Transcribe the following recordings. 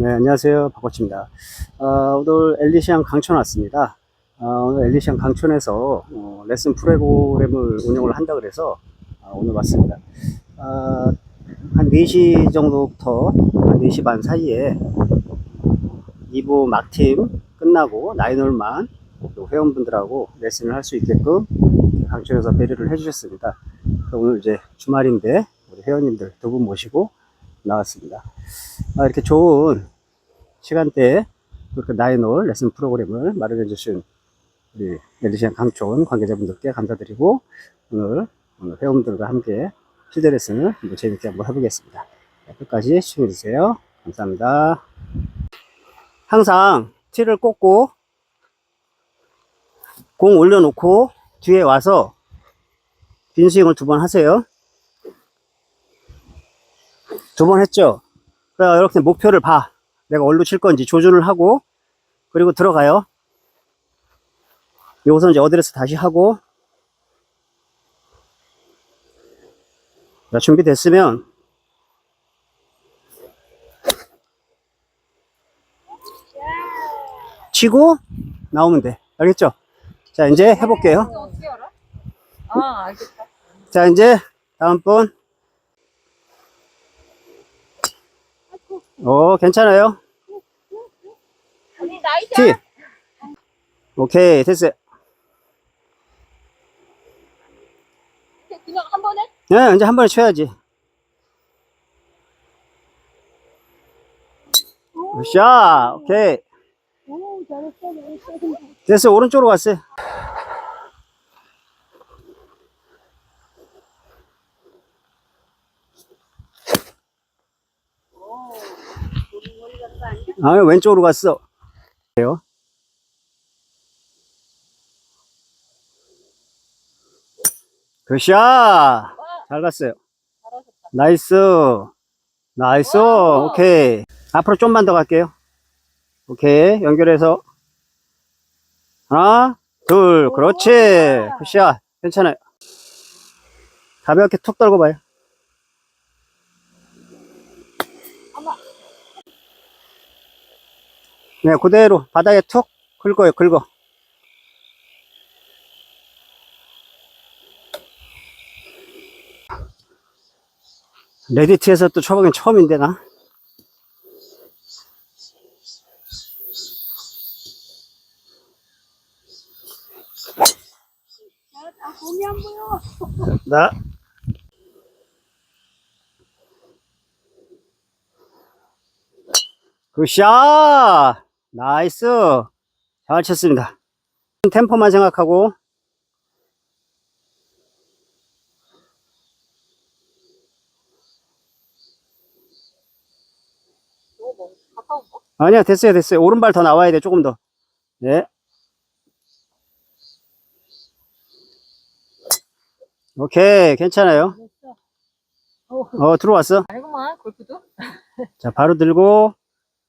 네, 안녕하세요. 박코치입니다. 어, 오늘 엘리시안 강촌 왔습니다. 어, 오늘 엘리시안 강촌에서 어, 레슨 프로그램을 운영을 한다 그래서 어, 오늘 왔습니다. 어, 한 4시 정도부터 한 4시 반 사이에 2부 막팀 끝나고 나인홀만 또 회원분들하고 레슨을 할 수 있게끔 강촌에서 배려를 해주셨습니다. 오늘 이제 주말인데 우리 회원님들 두 분 모시고 나왔습니다. 아, 이렇게 좋은 시간대에 그렇게 나인홀 레슨 프로그램을 마련해 주신 우리 엘리시안 강촌 관계자분들께 감사드리고 오늘, 오늘 회원들과 함께 필드 레슨을 한번 재밌게 한번 해보겠습니다. 네, 끝까지 시청해 주세요. 감사합니다. 항상 티를 꽂고 공 올려놓고 뒤에 와서 빈스윙을 두 번 하세요. 두 번 했죠? 그럼 이렇게 목표를 봐. 내가 어디로 칠 건지 조준을 하고, 그리고 들어가요. 여기서 이제 어드레스 다시 하고, 자, 준비됐으면, 치고, 나오면 돼. 알겠죠? 자, 이제 해볼게요. 아, 알겠다. 자, 이제, 다음 분. 오, 괜찮아요. 티. 오케이, 됐어요. 그냥 한 번에? 네, 이제 한 번에 쳐야지. 샷, 오케이. 오, 잘했어, 잘했어. 됐어요, 오른쪽으로 갔어요. 아, 왼쪽으로 갔어. 그래요? 굿샷! 잘 갔어요. 나이스. 나이스. 와. 오케이. 앞으로 좀만 더 갈게요. 오케이. 연결해서. 하나, 둘. 그렇지. 와. 굿샷. 괜찮아요. 가볍게 툭 떨고 봐요. 어머. 네, 그대로 바닥에 툭 긁어요, 긁어. 레디트에서 또 초보긴 처음인데, 나. 나. 굿샷! 나이스! 잘 쳤습니다. 템포만 생각하고? 아니야, 됐어요, 됐어요. 오른발 더 나와야 돼, 조금 더. 네. 오케이, 괜찮아요. 어, 들어왔어. 아니구만, 골프도. 자, 바로 들고,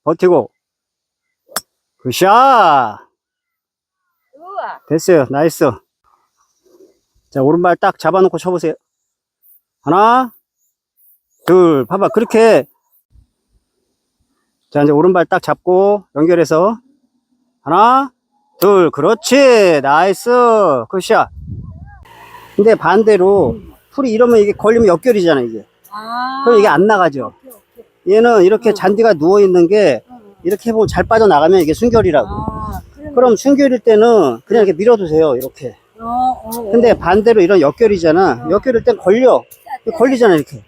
버티고. 굿샷! 우와. 됐어요. 나이스. 자, 오른발 딱 잡아놓고 쳐보세요. 하나, 둘, 봐봐. 그렇게. 자, 이제 오른발 딱 잡고, 연결해서. 하나, 둘, 그렇지. 나이스. 굿샷. 근데 반대로, 풀이 이러면 이게 걸리면 역결이잖아, 이게. 아. 그럼 이게 안 나가죠. 얘는 이렇게 응. 잔디가 누워있는 게, 응. 이렇게 해보면 잘 빠져나가면 이게 순결이라고. 아, 그럼. 그럼 순결일 때는 그냥 이렇게 밀어두세요, 이렇게. 어, 어, 어. 근데 반대로 이런 역결이잖아. 역결일 땐 걸려. 걸리잖아, 이렇게.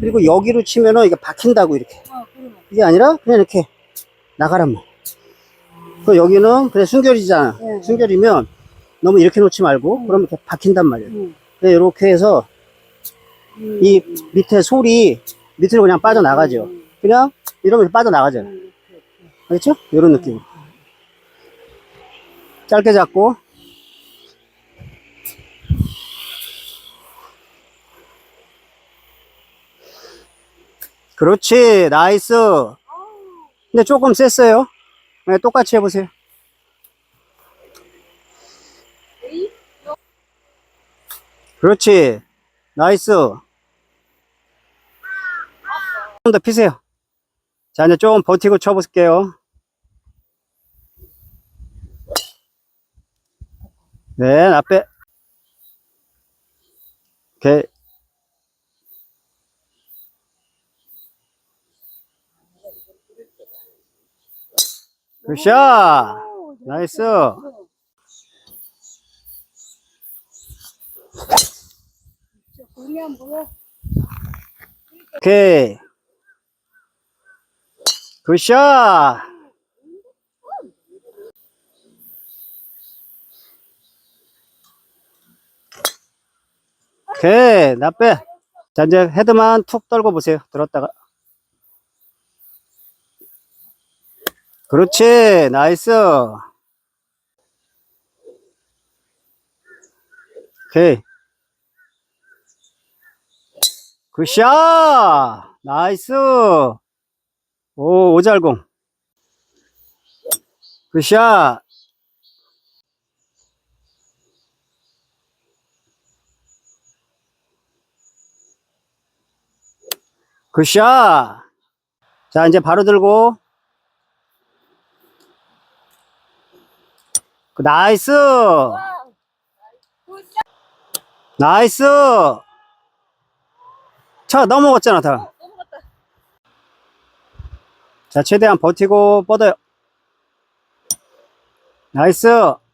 그리고 여기로 치면은 이게 박힌다고, 이렇게. 어. 이게 아니라 그냥 이렇게 나가란 말. 그 여기는 그냥 순결이잖아. 네. 순결이면 너무 이렇게 놓지 말고, 그러면 이렇게 박힌단 말이야. 응. 근데 이렇게 해서 응. 이 밑에 솔이 밑으로 그냥 빠져나가죠. 응. 그냥 이러면 빠져나가잖아. 응. 알겠죠? 이런 느낌. 짧게 잡고. 그렇지. 나이스. 근데 조금 셌어요. 네, 똑같이 해보세요. 그렇지. 나이스. 좀 더 피세요. 자, 이제 조금 버티고 쳐볼게요. 네, 나 빼. 오케이. 굿샷! 오, 나이스. 오케이. 굿샷! 오케이, 나 빼. 자, 이제 헤드만 툭 떨고 보세요. 들었다가. 그렇지, 나이스. 오케이. 굿샷! 나이스! 오, 오잘공. 굿샷! 굿샷! 자, 이제 바로 들고. 그, 나이스! 나이스! 차 넘어갔잖아, 다. 자, 최대한 버티고 뻗어요. 나이스!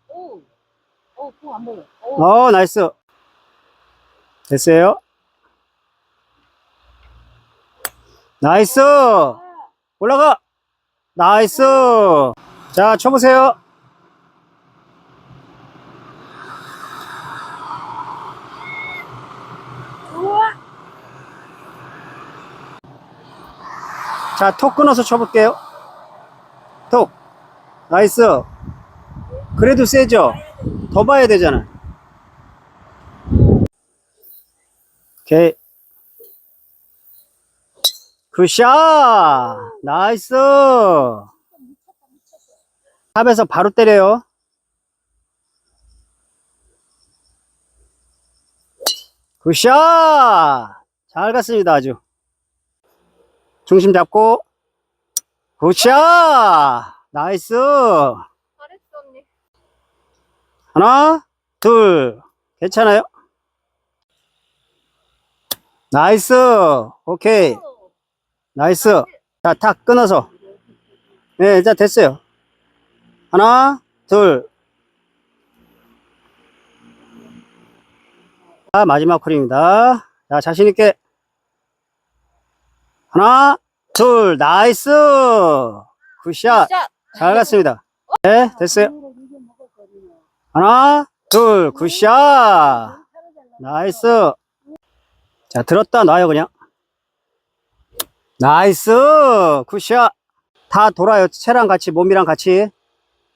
오, 오, 공안 보여. 오, 어, 나이스. 됐어요. 나이스! 올라가! 나이스! 자, 쳐보세요. 우와. 자, 톡 끊어서 쳐볼게요. 톡. 나이스. 그래도 세죠? 더 봐야 되잖아. 오케이. 굿샷! 나이스! 탑에서 바로 때려요. 굿샷! 잘 갔습니다, 아주. 중심 잡고, 굿샷! 나이스! 하나, 둘, 괜찮아요? 나이스! 오케이. 오, 나이스. 자, 탁 끊어서. 네, 이제 됐어요. 하나, 둘. 자, 마지막 콜입니다. 자, 자신있게. 하나, 둘, 나이스! 굿샷. 샷. 잘 갔습니다. 네, 됐어요. 하나, 둘, 굿샷. 나이스. 자, 들었다 놔요, 그냥. 나이스. 굿샷. 다 돌아요. 채랑 같이, 몸이랑 같이.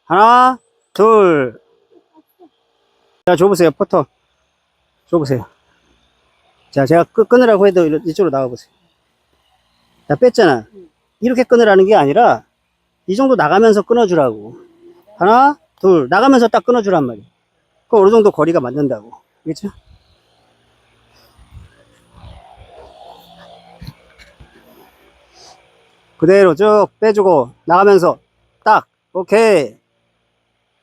하나, 둘. 자, 줘보세요, 포터. 줘보세요. 자, 제가 끄, 끊으라고 해도 이쪽으로 나가보세요. 자, 뺐잖아. 이렇게 끊으라는 게 아니라, 이 정도 나가면서 끊어주라고. 하나, 둘. 나가면서 딱 끊어주란 말이야. 그 어느 정도 거리가 맞는다고. 그렇죠? 그대로 쭉 빼주고 나가면서 딱 오케이.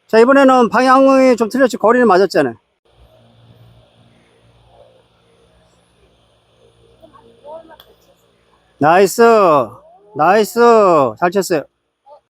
자 이번에는 방향이 좀 틀렸지 거리는 맞았잖아요. 나이스 나이스 잘 쳤어요.